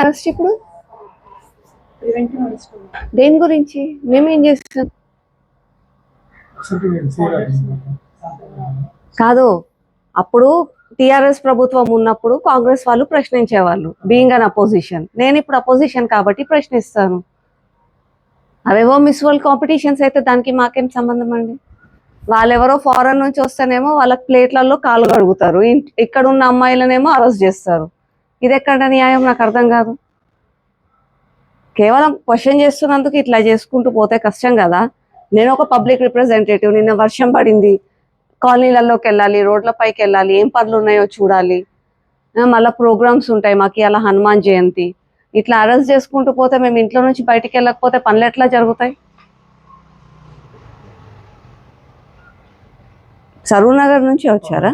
Arrest ఇప్పుడు దేని గురించి? మేమేం చేస్తాం? కాదు అప్పుడు టిఆర్ఎస్ ప్రభుత్వం ఉన్నప్పుడు కాంగ్రెస్ వాళ్ళు ప్రశ్నించేవాళ్ళు బీయింగ్ అన్ అపోజిషన్ నేను ఇప్పుడు అపోజిషన్ కాబట్టి ప్రశ్నిస్తాను. అవేవో మిస్ వరల్డ్ కాంపిటీషన్స్ అయితే దానికి మాకేం సంబంధం అండి? వాళ్ళెవరో ఫారెన్ నుంచి వస్తేనేమో వాళ్ళకి ప్లేట్లలో కాలు కడుగుతారు. ఇక్కడ ఉన్న అమ్మాయిలనేమో అరెస్ట్ చేస్తారు. ఇది ఎక్కడ న్యాయం? నాకు అర్థం కాదు. కేవలం క్వశ్చన్ చేస్తున్నందుకు ఇట్లా చేసుకుంటూ పోతే కష్టం కదా. నేను ఒక పబ్లిక్ రిప్రజెంటేటివ్. నిన్న వర్షం పడింది. కాలనీలలోకి వెళ్ళాలి రోడ్ల పైకి వెళ్ళాలి ఏం పనులు ఉన్నాయో చూడాలి. మళ్ళీ ప్రోగ్రామ్స్ ఉంటాయి. మాకు అలా హనుమాన్ జయంతి. ఇట్లా అరెస్ట్ చేసుకుంటూ పోతే మేము ఇంట్లో నుంచి బయటికి వెళ్ళకపోతే పనులు ఎట్లా జరుగుతాయి? సరూనగర్ నగర్ నుంచి వచ్చారా?